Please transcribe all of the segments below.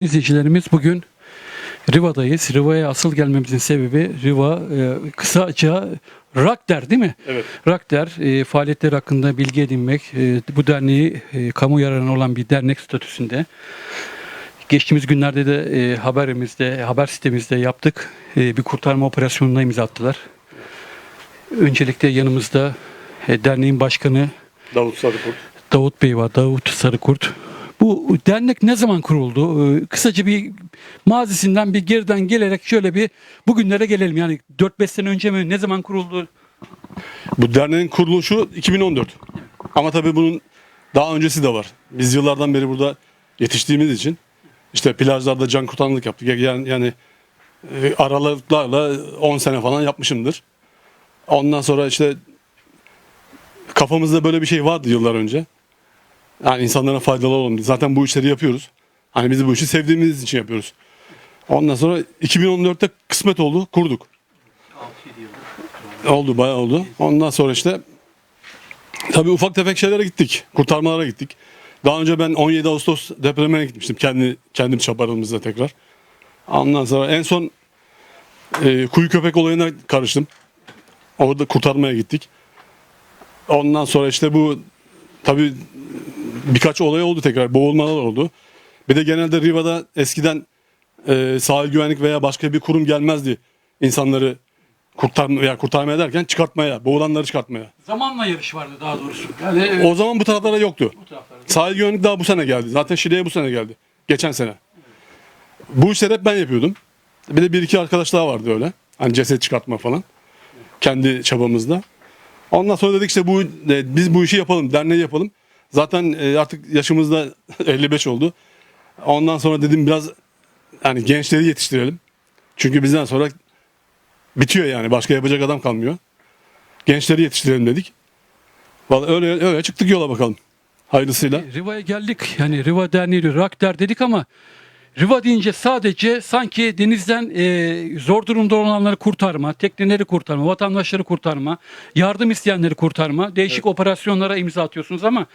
İzleyicilerimiz bugün Riva'dayız. Riva'ya asıl gelmemizin sebebi Riva e, kısaca Rakder değil mi? Evet. Rakder e, faaliyetleri hakkında bilgi edinmek, e, bu derneği e, kamu yararına olan bir dernek statüsünde. Geçtiğimiz günlerde de e, haberimizde, haber sitemizde yaptık. E, bir kurtarma operasyonuna imza attılar. Öncelikle yanımızda e, derneğin başkanı Davut Sarıkurt. Davut Bey var, Davut Sarıkurt. Bu dernek ne zaman kuruldu? Ee, Kısaca bir mazisinden bir geriden gelerek şöyle bir bugünlere gelelim. Yani 4-5 sene önce mi ne zaman kuruldu? Bu derneğin kuruluşu 2014. Ama tabii bunun daha öncesi de var. Biz yıllardan beri burada yetiştiğimiz için işte plajlarda can kurtaranlık yaptık. Yani, yani e, aralıklarla 10 sene falan yapmışımdır. Ondan sonra işte kafamızda böyle bir şey vardı yıllar önce. Yani insanlara faydalı olalım diye. Zaten bu işleri yapıyoruz. Hani biz bu işi sevdiğimiz için yapıyoruz. Ondan sonra 2014'te kısmet oldu, kurduk. Oldu bayağı oldu. Ondan sonra işte tabii ufak tefek şeylere gittik. Kurtarmalara gittik. Daha önce ben 17 Ağustos depremine gitmiştim. Kendi kendim çaparımızda tekrar. Ondan sonra en son e, kuyu köpek olayına karıştım. Orada kurtarmaya gittik. Ondan sonra işte bu tabii birkaç olay oldu tekrar. Boğulmalar oldu. Bir de genelde Riva'da eskiden e, sahil güvenlik veya başka bir kurum gelmezdi insanları kurtarma veya kurtarmaya derken çıkartmaya, boğulanları çıkartmaya. Zamanla yarış vardı daha doğrusu. Yani O zaman bu taraflara yoktu. bu taraflarda. Sahil güvenlik daha bu sene geldi. Zaten Şile'ye bu sene geldi. Geçen sene. Bu işleri hep ben yapıyordum. Bir de bir iki arkadaş daha vardı öyle. Hani ceset çıkartma falan. Kendi çabamızda. Ondan sonra dedik işte bu e, biz bu işi yapalım, derneği yapalım. Zaten e, artık yaşımızda 55 oldu. Ondan sonra dedim biraz yani gençleri yetiştirelim. Çünkü bizden sonra bitiyor yani. Başka yapacak adam kalmıyor. Gençleri yetiştirelim dedik. Vallahi öyle öyle çıktık yola bakalım. Hayırlısıyla. Riva'ya geldik. Yani Riva Derneği, Rakder dedik ama Riva deyince sadece sanki denizden e, zor durumda olanları kurtarma, tekneleri kurtarma, vatandaşları kurtarma, yardım isteyenleri kurtarma, değişik operasyonlara imza atıyorsunuz ama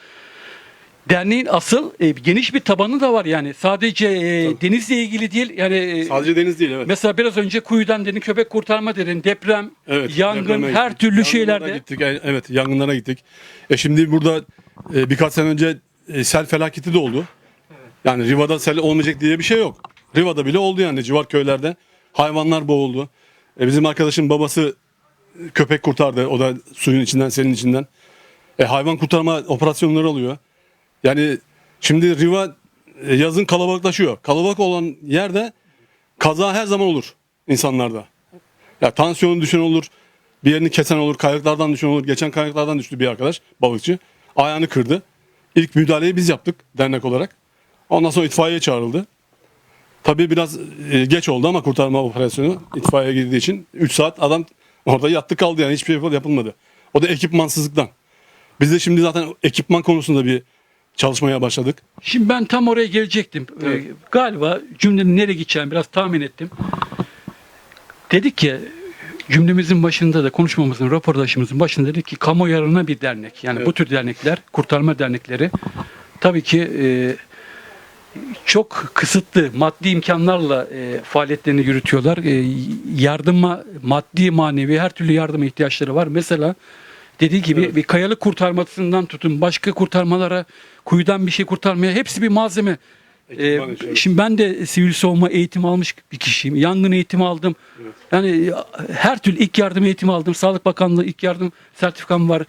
derneğin asıl e, geniş bir tabanı da var yani. Sadece e, denizle ilgili değil yani e, Sadece deniz değil evet. mesela biraz önce kuyudan dedin, köpek kurtarma dedin, deprem, Evet, yangın, depreme her gittik. türlü Yangınlara şeylerde. Gittik. Evet yangınlara gittik. E şimdi burada e, birkaç sene önce e, sel felaketi de oldu. Yani Riva'da sel olmayacak diye bir şey yok. Riva'da bile oldu yani civar köylerde. Hayvanlar boğuldu. E, bizim arkadaşın babası e, köpek kurtardı. O da suyun içinden, selin içinden. E, hayvan kurtarma operasyonları oluyor. Yani şimdi Riva e, yazın kalabalıklaşıyor. Kalabalık olan yerde kaza her zaman olur insanlarda. Ya tansiyonu düşen olur, bir yerini kesen olur, kayıklardan düşen olur. Geçen kayıklardan düştü bir arkadaş, balıkçı. Ayağını kırdı. İlk müdahaleyi biz yaptık dernek olarak. Ondan sonra itfaiye çağrıldı. Tabii biraz e, geç oldu ama kurtarma operasyonu itfaiye girdiği için 3 saat adam orada yattı kaldı yani hiçbir şey yapılmadı. O da ekipmansızlıktan. Biz de şimdi zaten ekipman konusunda bir çalışmaya başladık. Şimdi ben tam oraya gelecektim. Evet. Ee, galiba cümlenin nereye gideceğini biraz tahmin ettim. Dedik ki cümlemizin başında da konuşmamızın, röportajımızın başında dedik ki kamu yararına bir dernek. Yani Evet. bu tür dernekler, kurtarma dernekleri tabii ki e, çok kısıtlı maddi imkanlarla e, faaliyetlerini yürütüyorlar. E, yardıma, maddi, manevi her türlü yardıma ihtiyaçları var. Mesela dediği gibi Evet. bir kayalık kurtarmasından tutun başka kurtarmalara, kuyudan bir şey kurtarmaya hepsi bir malzeme. Ee, evet. şimdi ben de sivil savunma eğitimi almış bir kişiyim. Yangın eğitimi aldım. Yani e, her türlü ilk yardım eğitimi aldım. Sağlık Bakanlığı ilk yardım sertifikam var.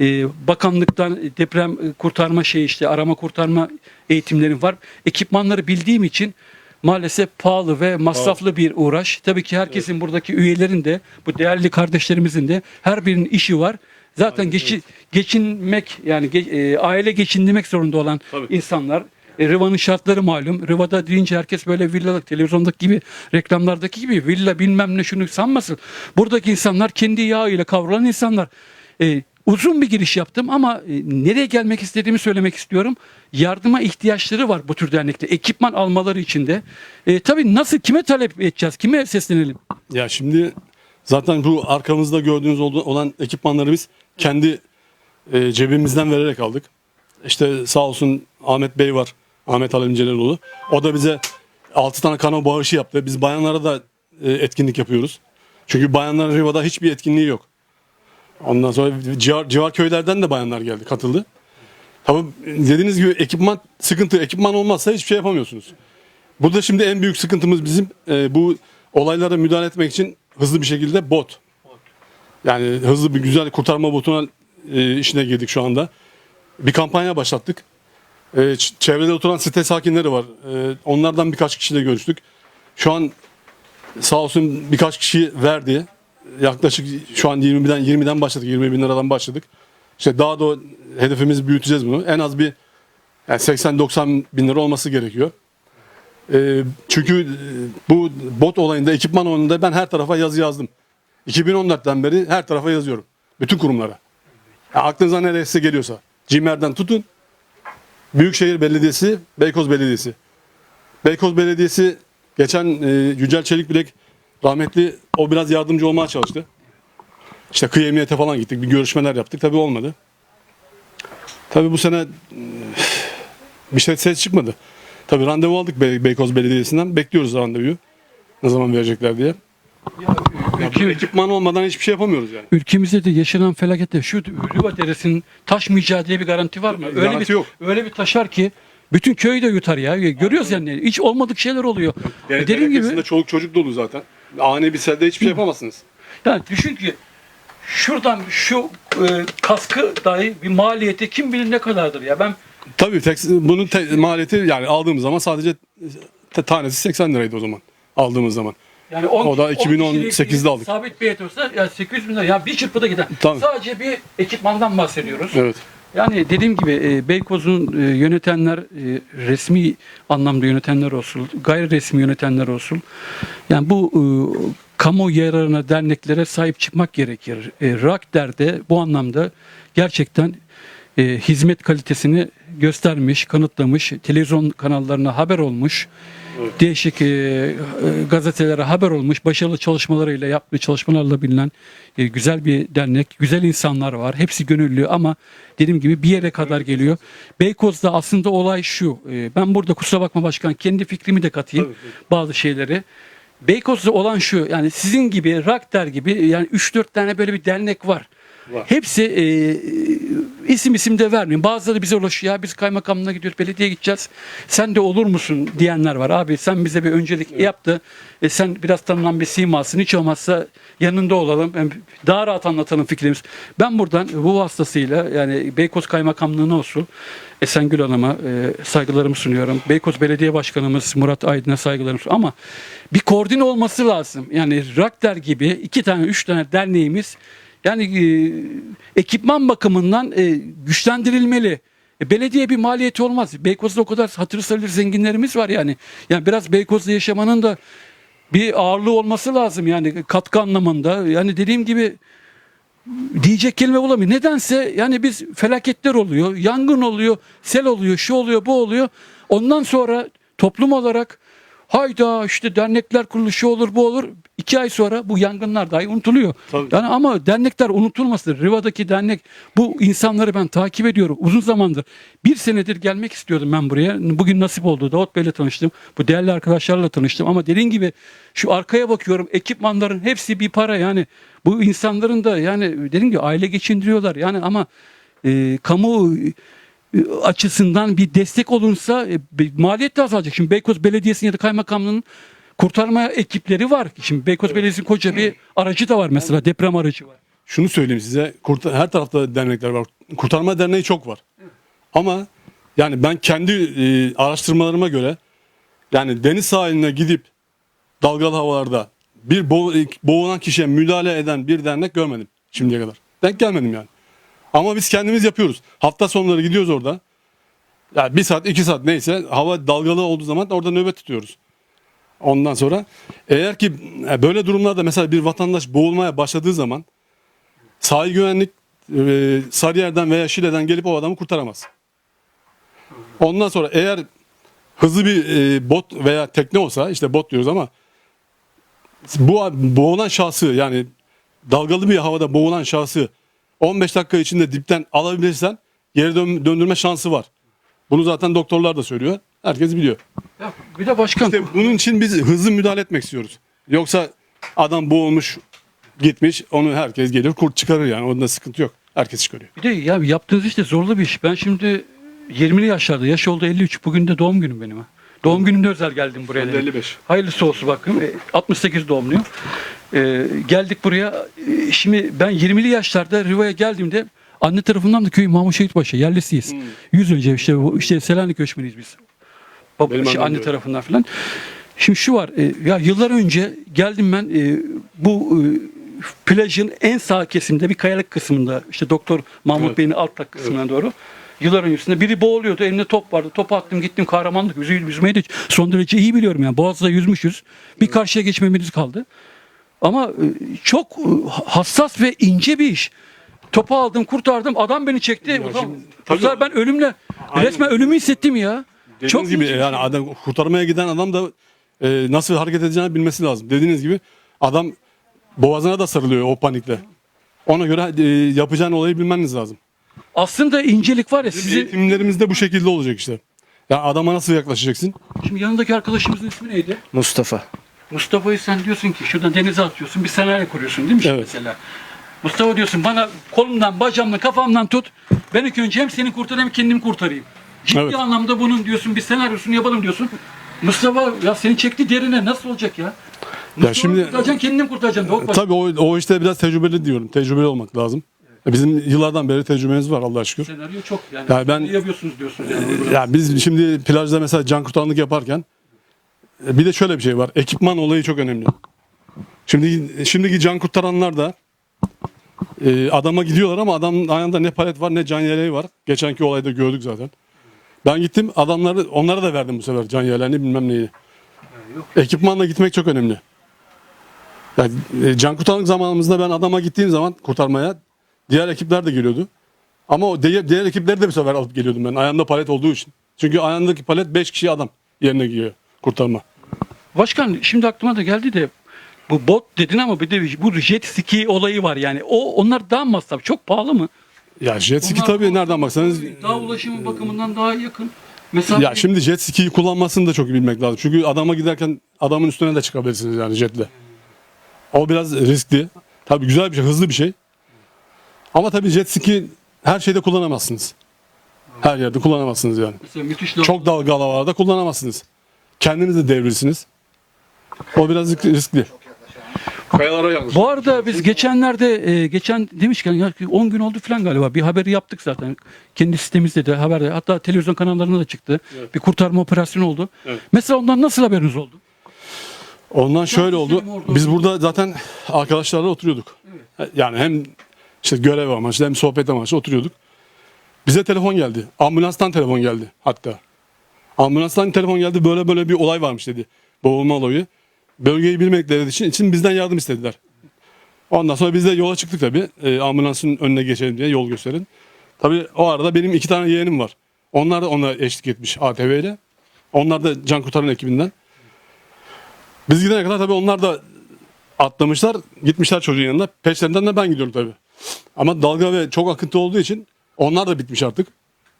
Ee, bakanlıktan deprem e, kurtarma şey işte arama kurtarma eğitimlerim var. Ekipmanları bildiğim için maalesef pahalı ve masraflı bir uğraş. Tabii ki herkesin buradaki üyelerin de bu değerli kardeşlerimizin de her birinin işi var. Zaten geçi- geçinmek yani ge- e, aile geçindirmek zorunda olan Tabii. insanlar. E, Riva'nın şartları malum. Riva'da deyince herkes böyle villalık, televizyondaki gibi, reklamlardaki gibi villa bilmem ne şunu sanmasın. Buradaki insanlar kendi yağıyla kavrulan insanlar. E, uzun bir giriş yaptım ama e, nereye gelmek istediğimi söylemek istiyorum. Yardıma ihtiyaçları var bu tür dernekte. Ekipman almaları için de. E, tabii nasıl, kime talep edeceğiz, kime seslenelim? Ya şimdi zaten bu arkamızda gördüğünüz olan ekipmanları biz kendi e, cebimizden vererek aldık. İşte sağ olsun Ahmet Bey var. Ahmet Halim Celaloğlu. O da bize 6 tane kano bağışı yaptı. Biz bayanlara da e, etkinlik yapıyoruz. Çünkü bayanların Riva'da hiçbir etkinliği yok. Ondan sonra civar, civar köylerden de bayanlar geldi, katıldı. Tabii dediğiniz gibi ekipman sıkıntı. Ekipman olmazsa hiçbir şey yapamıyorsunuz. Burada şimdi en büyük sıkıntımız bizim e, bu olaylara müdahale etmek için hızlı bir şekilde bot. Yani hızlı bir güzel kurtarma botuna e, işine girdik şu anda. Bir kampanya başlattık. E, çevrede oturan site sakinleri var. E, onlardan birkaç kişiyle görüştük. Şu an sağ olsun birkaç kişi verdi. Yaklaşık şu an 20'den 20'den başladık. 20 bin liradan başladık. İşte daha da hedefimiz büyüteceğiz bunu. En az bir yani 80-90 bin lira olması gerekiyor. E, çünkü e, bu bot olayında, ekipman olayında ben her tarafa yazı yazdım. 2014'ten beri her tarafa yazıyorum. Bütün kurumlara. Ya aklınıza neresi geliyorsa. CİMER'den tutun. Büyükşehir Belediyesi, Beykoz Belediyesi. Beykoz Belediyesi geçen e, Yücel Çelik Bilek rahmetli o biraz yardımcı olmaya çalıştı. İşte kıyı emniyete falan gittik. Bir görüşmeler yaptık. Tabii olmadı. Tabii bu sene bir şey ses çıkmadı. Tabii randevu aldık Bey- Beykoz Belediyesi'nden. Bekliyoruz randevuyu. Ne zaman verecekler diye. Ülke- ekipman olmadan hiçbir şey yapamıyoruz yani. Ülkemizde de yaşanan felakette şu Riva Deresi'nin taşmayacağı diye bir garanti var mı? Öyle Garanti bir, yok. Öyle bir taşar ki bütün köyü de yutar ya. Görüyoruz yani. Hiç olmadık şeyler oluyor. Dere, dediğim gibi çoluk çocuk dolu zaten. Ani bir selde hiçbir şey yapamazsınız. yani düşün ki şuradan şu e, kaskı dahi bir maliyeti kim bilir ne kadardır ya. Ben Tabii tek, bunun te- maliyeti yani aldığımız zaman sadece te- tanesi 80 liraydı o zaman. Aldığımız zaman. Yani on, O da on 2018'de kişilik aldık. Sabit bir et olsa ya 800 bin lira. Ya bir çırpıda gider. Tabii. Sadece bir ekipmandan bahsediyoruz. Evet. Yani dediğim gibi e, Beykoz'un e, yönetenler e, resmi anlamda yönetenler olsun, gayri resmi yönetenler olsun. Yani bu e, kamu yararına derneklere sahip çıkmak gerekir. E, RAKDER de bu anlamda gerçekten e, hizmet kalitesini göstermiş, kanıtlamış, televizyon kanallarına haber olmuş, değişik e, e, gazetelere haber olmuş, başarılı çalışmalarıyla yaptığı çalışmalarla bilinen e, güzel bir dernek, güzel insanlar var. Hepsi gönüllü ama dediğim gibi bir yere kadar geliyor. Beykoz'da aslında olay şu, e, ben burada kusura bakma başkan kendi fikrimi de katayım tabii. bazı şeyleri. Beykoz'da olan şu yani sizin gibi Rakder gibi yani 3-4 tane böyle bir dernek var. Var. Hepsi e, isim isim de vermeyin. Bazıları bize ulaşıyor. Ya biz kaymakamlığa gidiyoruz, belediye gideceğiz. Sen de olur musun diyenler var. Abi sen bize bir öncelik yaptı. E, sen biraz tanınan bir simasın. Hiç olmazsa yanında olalım. Hem daha rahat anlatalım fikrimiz. Ben buradan bu vasıtasıyla yani Beykoz Kaymakamlığı'na olsun Esengül Hanım'a e, saygılarımı sunuyorum. Beykoz Belediye Başkanımız Murat Aydın'a saygılarımı sunuyorum. Ama bir koordine olması lazım. Yani Rakder gibi iki tane, üç tane derneğimiz yani e, ekipman bakımından e, güçlendirilmeli. E, belediye bir maliyeti olmaz. Beykoz'da o kadar hatırı sayılır zenginlerimiz var yani. Yani biraz Beykoz'da yaşamanın da bir ağırlığı olması lazım yani katkı anlamında. Yani dediğim gibi diyecek kelime bulamıyor. Nedense yani biz felaketler oluyor, yangın oluyor, sel oluyor, şu oluyor, bu oluyor. Ondan sonra toplum olarak hayda işte dernekler kurulu şu olur bu olur. İki ay sonra bu yangınlar dahi unutuluyor. Tabii. Yani ama dernekler unutulmasın. Riva'daki dernek bu insanları ben takip ediyorum uzun zamandır. Bir senedir gelmek istiyordum ben buraya. Bugün nasip oldu. Davut Bey'le tanıştım. Bu değerli arkadaşlarla tanıştım. Ama dediğin gibi şu arkaya bakıyorum. Ekipmanların hepsi bir para yani. Bu insanların da yani dediğim gibi aile geçindiriyorlar. Yani ama e, kamu açısından bir destek olunsa e, maliyet de azalacak. Şimdi Beykoz Belediyesi'nin ya da kaymakamlığının kurtarma ekipleri var. Şimdi Beykoz Belediyesi'nin koca bir aracı da var mesela deprem aracı var. Şunu söyleyeyim size. Kurtar- her tarafta dernekler var. Kurtarma derneği çok var. Ama yani ben kendi e, araştırmalarıma göre yani deniz sahiline gidip dalgalı havalarda bir bo- boğulan kişiye müdahale eden bir dernek görmedim şimdiye kadar. Denk gelmedim yani. Ama biz kendimiz yapıyoruz. Hafta sonları gidiyoruz orada. Ya bir saat, iki saat neyse hava dalgalı olduğu zaman orada nöbet tutuyoruz. Ondan sonra eğer ki e, böyle durumlarda mesela bir vatandaş boğulmaya başladığı zaman sahil güvenlik e, Sarıyer'den veya Şile'den gelip o adamı kurtaramaz. Ondan sonra eğer hızlı bir e, bot veya tekne olsa işte bot diyoruz ama bu boğulan şahsı yani dalgalı bir havada boğulan şahsı 15 dakika içinde dipten alabilirsen geri dön- döndürme şansı var. Bunu zaten doktorlar da söylüyor. Herkes biliyor. Ya bir de başkan İşte bunun için biz hızlı müdahale etmek istiyoruz. Yoksa adam boğulmuş gitmiş onu herkes gelir kurt çıkarır yani. Onda sıkıntı yok. Herkes çıkarıyor. bir de ya yaptığınız iş de zorlu bir iş. Ben şimdi 20'li yaşlarda yaş oldu 53. Bugün de doğum günüm benim. ha. Doğum günümde özel geldim buraya. Ben de dedim. 55. Hayırlısı olsun bakın. E, 68 doğumluyum. E, geldik buraya. E, şimdi ben 20'li yaşlarda Riva'ya geldiğimde anne tarafından da köy Mahmut Şehitbaşı yerlisiyiz. 100 önce işte işte Selanik göçmeniyiz biz. Baba, Benim annem anne tarafından falan. Şimdi şu var. e, ya yıllar önce geldim ben e, bu e, plajın en sağ kesimde bir kayalık kısmında işte Doktor Mahmut Evet. Bey'in alt kısmına doğru. Yıllar öncesinde biri boğuluyordu. Elinde top vardı. Topu attım gittim kahramanlık. Yüzü, yüzmeyi de son derece iyi biliyorum yani. Boğaz'da yüzmüş Bir karşıya geçmemiz kaldı. Ama e, çok e, hassas ve ince bir iş. Topu aldım, kurtardım. Adam beni çekti. O zaman- şimdi- tabii- sefer ben ölümle Aynen. resmen ölümü hissettim ya. Dediğiniz çok gibi ince yani şey. adam kurtarmaya giden adam da e, nasıl hareket edeceğini bilmesi lazım. Dediğiniz gibi adam boğazına da sarılıyor o panikle. Ona göre e, yapacağın olayı bilmeniz lazım. Aslında incelik var ya Bizim sizin eğitimlerimiz de bu şekilde olacak işte. Ya adama nasıl yaklaşacaksın? şimdi yanındaki arkadaşımızın ismi neydi? Mustafa. Mustafa'yı sen diyorsun ki şuradan denize atıyorsun bir senaryo kuruyorsun değil mi şimdi Evet. mesela? Mustafa diyorsun bana kolumdan, bacağımdan, kafamdan tut. Ben ilk önce hem seni kurtarayım hem kendimi kurtarayım. Ciddi Evet. anlamda bunun diyorsun bir senaryosunu yapalım diyorsun. Mustafa ya seni çekti derine nasıl olacak ya? Mustafa şimdi- kurtaracaksın kendini kurtaracaksın. Yok Tabii o, o işte biraz tecrübeli diyorum. Tecrübeli olmak lazım. E, Bizim yıllardan beri tecrübemiz var Allah'a şükür. Senaryo çok yani. Ya ben- Ne yapıyorsunuz diyorsunuz yani. Ya biz şimdi plajda mesela can kurtaranlık yaparken e, bir de şöyle bir şey var. Ekipman olayı çok önemli. Şimdi şimdiki can kurtaranlar da e, adama gidiyorlar ama adamın ayağında ne palet var ne can yeleği var. Geçenki olayda gördük zaten. Ben gittim adamları onlara da verdim bu sefer can yeleğini bilmem neyi. yok. Ekipmanla gitmek çok önemli. Yani, e, can kurtaranlık zamanımızda ben adama gittiğim zaman kurtarmaya diğer ekipler de geliyordu. Ama o diğer, diğer ekipleri de bir sefer alıp geliyordum ben ayağımda palet olduğu için. Çünkü ayağındaki palet 5 kişi adam yerine giyiyor kurtarma. Başkan şimdi aklıma da geldi de bu bot dedin ama bir de bu jet ski olayı var yani. O onlar daha masraf. Çok pahalı mı? Ya jet ski Onlar tabii nereden baksanız daha ulaşımı bakımından daha yakın. Mesela ya şimdi jet ski'yi kullanmasını da çok iyi bilmek lazım. Çünkü adama giderken adamın üstüne de çıkabilirsiniz yani jetle. O biraz riskli. Tabii güzel bir şey, hızlı bir şey. Ama tabii jet ski her şeyde kullanamazsınız. Her yerde kullanamazsınız yani. mesela müthiş Çok dalgalı havalarda kullanamazsınız. Kendiniz de devirirsiniz. O biraz riskli. Kayalara yalnız. Bu arada biz geçenlerde e, geçen demişken ya 10 gün oldu falan galiba bir haberi yaptık zaten. Kendi sitemizde de haberde hatta televizyon kanallarına da çıktı. Bir kurtarma operasyonu oldu. Evet. Mesela ondan nasıl haberiniz oldu? Ondan şöyle oldu. Biz burada zaten arkadaşlarla oturuyorduk. Yani hem işte görev amaçlı hem sohbet amaçlı oturuyorduk. Bize telefon geldi. Ambulanstan telefon geldi hatta. Ambulanstan telefon geldi böyle böyle bir olay varmış dedi. Boğulma olayı. Bölgeyi bilmedikleri için, için bizden yardım istediler. Ondan sonra biz de yola çıktık tabii. Ee, ambulansın önüne geçelim diye yol gösterin. Tabii o arada benim iki tane yeğenim var. Onlar da ona eşlik etmiş ATV ile. Onlar da can kurtaran ekibinden. Biz gidene kadar tabii onlar da atlamışlar. Gitmişler çocuğun yanına. Peşlerinden de ben gidiyorum tabii. Ama dalga ve çok akıntı olduğu için onlar da bitmiş artık.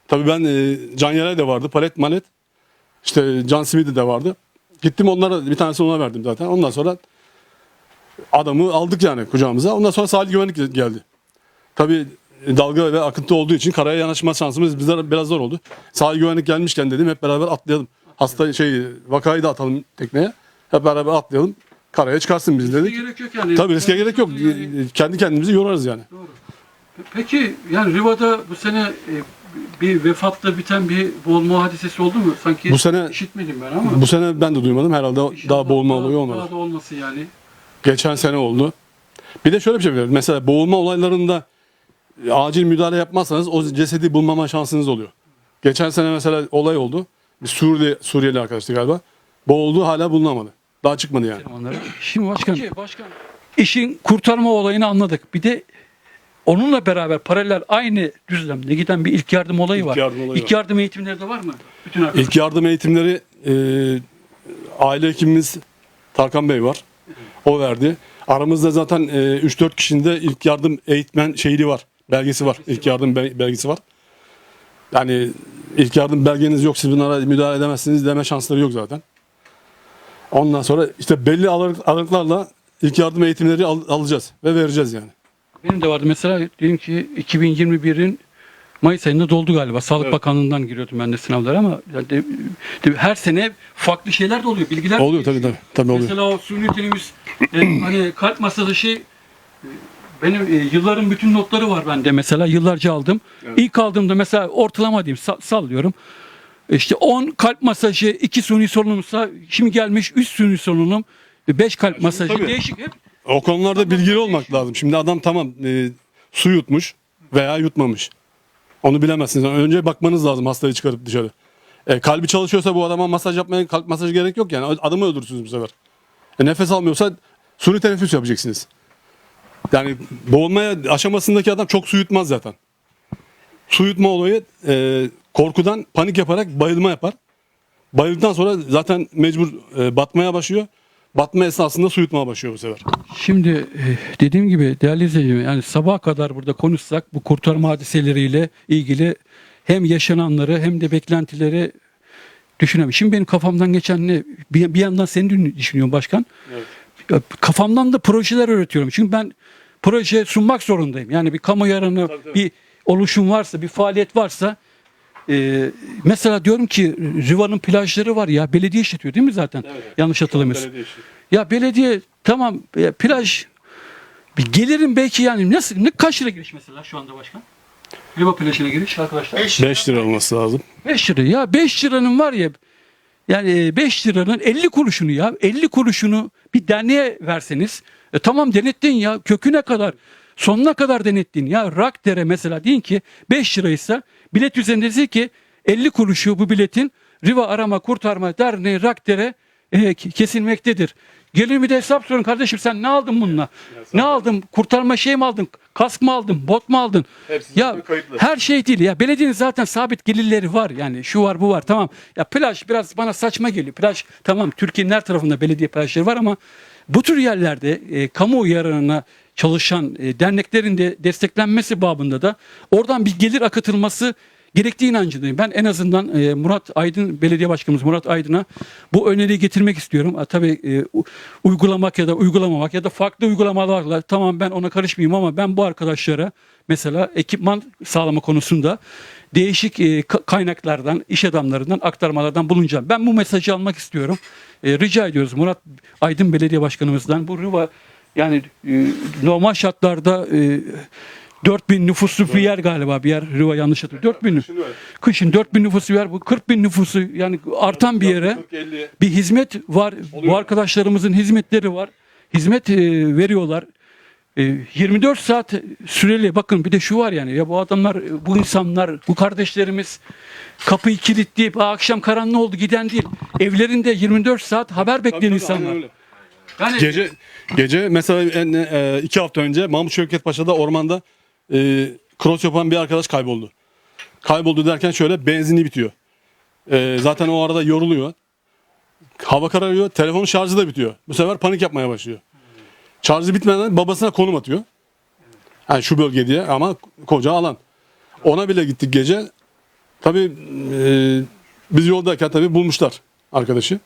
Tabii ben e, Can Yelay de vardı. Palet malet. İşte Can Smith'i de vardı. Gittim onlara bir tanesini ona verdim zaten. Ondan sonra adamı aldık yani kucağımıza. Ondan sonra sahil güvenlik geldi. Tabii dalga ve akıntı olduğu için karaya yanaşma şansımız bize biraz zor oldu. Sahil güvenlik gelmişken dedim hep beraber atlayalım. Hasta şey vakayı da atalım tekneye. Hep beraber atlayalım. Karaya çıkarsın biz dedik. gerek yok yani. Tabii riske gerek yok. Yani- Kendi kendimizi yorarız yani. Peki yani Riva'da bu sene e, bir vefatla biten bir boğulma hadisesi oldu mu? Sanki Bu sene- işitmedim ben ama. Bu sene ben de duymadım. Herhalde İnşallah daha boğulma olayı olmadı. Daha da olmasın yani. Geçen sene oldu. Bir de şöyle bir şey var. Mesela boğulma olaylarında e, acil müdahale yapmazsanız o cesedi bulmama şansınız oluyor. Geçen sene mesela olay oldu. Bir Suriyeli, Suriyeli arkadaştı galiba. Boğuldu hala bulunamadı. Daha çıkmadı yani. Onları. Şimdi başkan, başkan. işin kurtarma olayını anladık. Bir de onunla beraber paralel aynı düzlemde giden bir ilk yardım olayı İlk var. yardım olayı ilk var. yardım eğitimleri de var mı? Bütün arkadaşlar. İlk yardım eğitimleri e, aile hekimimiz Tarkan Bey var. O verdi. Aramızda zaten e, 3-4 kişinin de ilk yardım eğitmen şeyi var. Belgesi var. İlk yardım be- belgesi var. Yani ilk yardım belgeniz yok siz bunlara müdahale edemezsiniz deme şansları yok zaten. Ondan sonra işte belli aralık- aralıklarla ilk yardım eğitimleri al- alacağız ve vereceğiz yani. Benim de vardı mesela diyelim ki 2021'in Mayıs ayında doldu galiba. Sağlık Evet. Bakanlığı'ndan giriyordum ben de sınavlara ama yani de- de- her sene farklı şeyler de oluyor. Bilgiler de Oluyor tabii değişiyor. tabii. Tabii oluyor. Mesela o suni teneffüs e, hani kalp masajı şey e, benim e, yılların bütün notları var bende mesela yıllarca aldım. Evet. İlk aldığımda mesela ortalama diyeyim sa- sallıyorum. İşte 10 kalp masajı, 2 suni solunumsa şimdi gelmiş 3 suni solunum, 5 kalp masajı tabii. değişik hep. O konularda bilgili olmak lazım. Şimdi adam tamam e, su yutmuş veya yutmamış. Onu bilemezsiniz. Önce bakmanız lazım hastayı çıkarıp dışarı. E, kalbi çalışıyorsa bu adama masaj yapmaya kalp masajı gerek yok yani. Adamı öldürürsünüz bu sefer. E, nefes almıyorsa suni teneffüs yapacaksınız. Yani boğulmaya aşamasındaki adam çok su yutmaz zaten. Su yutma olayı e, korkudan panik yaparak bayılma yapar. Bayıldıktan sonra zaten mecbur e, batmaya başlıyor. Batma esnasında su yutmaya başlıyor bu sefer. Şimdi e, dediğim gibi değerli izleyiciler yani sabaha kadar burada konuşsak bu kurtarma hadiseleriyle ilgili hem yaşananları hem de beklentileri düşünemem. Şimdi benim kafamdan geçen ne? Bir, bir yandan seni düşünüyorum başkan. Ya, Kafamdan da projeler üretiyorum. Çünkü ben proje sunmak zorundayım. Yani bir kamu yararına Tabii, tabii. bir oluşum varsa, bir faaliyet varsa e, mesela diyorum ki Riva'nın plajları var ya belediye işletiyor değil mi zaten? Evet. Yanlış hatırlamıyorsun. Belediye. Ya belediye tamam ya plaj bir gelirim belki yani nasıl ne kaç lira giriş mesela şu anda başkan? Riva plajına giriş arkadaşlar. 5 lira olması lazım. 5 lira ya 5 liranın var ya yani 5 liranın 50 kuruşunu ya 50 kuruşunu bir derneğe verseniz e, tamam denetleyin ya köküne kadar sonuna kadar denetleyin ya Rakdere mesela deyin ki 5 liraysa bilet üzerinde ki 50 kuruşu bu biletin Riva Arama Kurtarma Derneği Rakdere e, ke- kesilmektedir. Gelin bir de hesap sorun kardeşim sen ne aldın bununla? Ne aldın? Kurtarma şey mi aldın? Kask mı aldın? Bot mu aldın? Hepsi ya her şey değil ya. Belediyenin zaten sabit gelirleri var. Yani şu var bu var tamam. Ya plaj biraz bana saçma geliyor. Plaj tamam Türkiye'nin her tarafında belediye plajları var ama bu tür yerlerde e, kamu yararına çalışan e, derneklerin de desteklenmesi babında da oradan bir gelir akıtılması gerektiği inancındayım. Ben en azından e, Murat Aydın belediye başkanımız Murat Aydın'a bu öneriyi getirmek istiyorum. Tabii e, u- uygulamak ya da uygulamamak ya da farklı uygulamalarla tamam ben ona karışmayayım ama ben bu arkadaşlara mesela ekipman sağlama konusunda değişik e, ka- kaynaklardan, iş adamlarından aktarmalardan bulunacağım. Ben bu mesajı almak istiyorum. Rica ediyoruz Murat Aydın Belediye Başkanımızdan bu Riva yani e, normal şartlarda e, 4000 nüfuslu bir yer galiba bir yer Riva yanlış hatırlıyorum. 4000 Şimdi öyle. Kışın 4000 nüfusu yer bu 40 bin nüfusu yani artan bir yere 40-50 bir hizmet var. Bu arkadaşlarımızın hizmetleri var. Hizmet e, veriyorlar. E, 24 saat süreli bakın bir de şu var yani ya bu adamlar bu insanlar bu kardeşlerimiz kapıyı kilitleyip "Aa, akşam karanlığı oldu giden değil. Evlerinde 24 saat haber bekleyen Tabii, tabii, insanlar. aynen öyle. Yani Gece gece mesela en, e, iki hafta önce Mahmut Şevket Paşa'da ormanda e, cross yapan bir arkadaş kayboldu. Kayboldu derken şöyle benzini bitiyor. E, zaten o arada yoruluyor. Hava kararıyor. Telefonun şarjı da bitiyor. Bu sefer panik yapmaya başlıyor. Şarjı bitmeden babasına konum atıyor. Yani şu bölge diye ama koca alan. Ona bile gittik gece. Tabii e, biz yoldayken tabii bulmuşlar arkadaşı.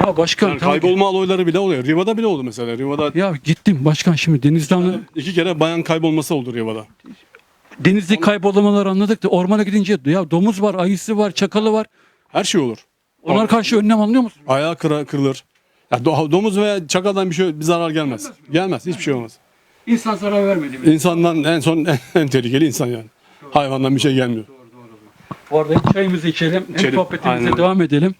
Ya başkan Yani tamam. kaybolma olayları bile oluyor. Riva'da bile oldu mesela. Riva'da ya gittim başkan şimdi denizden iki kere bayan kaybolması oldu Riva'da. denizde kaybolmalar anladık da ormana gidince ya domuz var, ayısı var, çakalı var. Her şey olur. Onlar karşı önlem alınıyor musun? Ayağı kıra, kırılır. Ya do- domuz veya çakaldan bir şey bir zarar gelmez. Gelmez. Hiçbir şey olmaz. İnsan zarar vermedi. bile. İnsandan en son en, tehlikeli insan yani. Hayvandan bir şey gelmiyor. Bu arada çayımızı içelim, hem İçelim, sohbetimize aynen. devam edelim.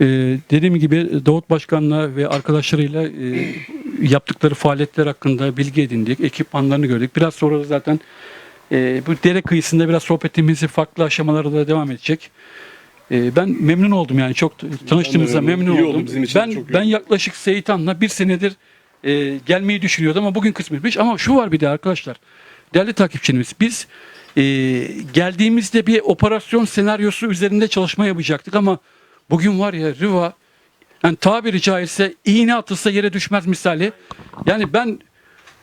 Ee, dediğim gibi Davut Başkan'la ve arkadaşlarıyla e, yaptıkları faaliyetler hakkında bilgi edindik, ekipmanlarını gördük. Biraz sonra da zaten e, bu dere kıyısında biraz sohbetimizi farklı aşamalarda da devam edecek. E, ben memnun oldum yani çok tanıştığımıza memnunum. memnun İyi oldum. oldu bizim için ben çok iyi ben yaklaşık Seyitan'la bir senedir e, gelmeyi düşünüyordum ama bugün kısmetmiş. Ama şu var bir de arkadaşlar, değerli takipçilerimiz biz e, geldiğimizde bir operasyon senaryosu üzerinde çalışma yapacaktık ama bugün var ya Riva yani tabiri caizse iğne atılsa yere düşmez misali. Yani ben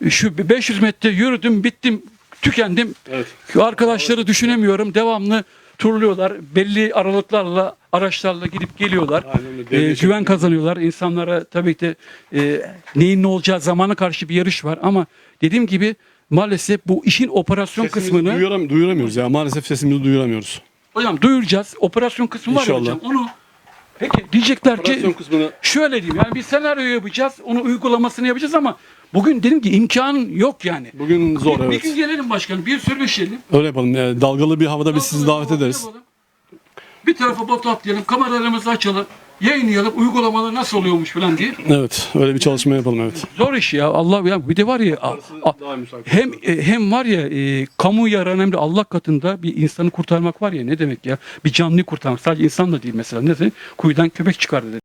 şu 500 metre yürüdüm bittim tükendim. Evet. Şu arkadaşları düşünemiyorum. Devamlı turluyorlar. Belli aralıklarla araçlarla gidip geliyorlar. Aynen. E, Devlet güven kazanıyorlar. İnsanlara tabii ki de e, neyin ne olacağı zamana karşı bir yarış var ama dediğim gibi maalesef bu işin operasyon Sesimizi kısmını duyuram- duyuramıyoruz ya. Maalesef sesimizi duyuramıyoruz. hocam duyuracağız. Operasyon kısmı var İnşallah. hocam. Onu peki diyecekler Operasyon ki kısmını şöyle diyeyim yani bir senaryo yapacağız. Onu uygulamasını yapacağız ama bugün dedim ki imkan yok yani. bugün zor bir, bir evet. gün gelelim başkanım. Bir sürüşelim. Öyle yapalım. Yani dalgalı bir havada biz sizi davet ederiz. Bir tarafa botu atlayalım, kameralarımızı açalım, yayınlayalım, uygulamalar nasıl oluyormuş falan diye. Evet. Öyle bir çalışma yapalım evet. Zor iş ya. Allah ya bir de var ya a- a- hem e, hem var ya e, kamu yararı hem de Allah katında bir insanı kurtarmak var ya ne demek ya? Bir canlıyı kurtarmak. Sadece insan da değil mesela. Ne demek? Kuyudan köpek çıkardı dedi.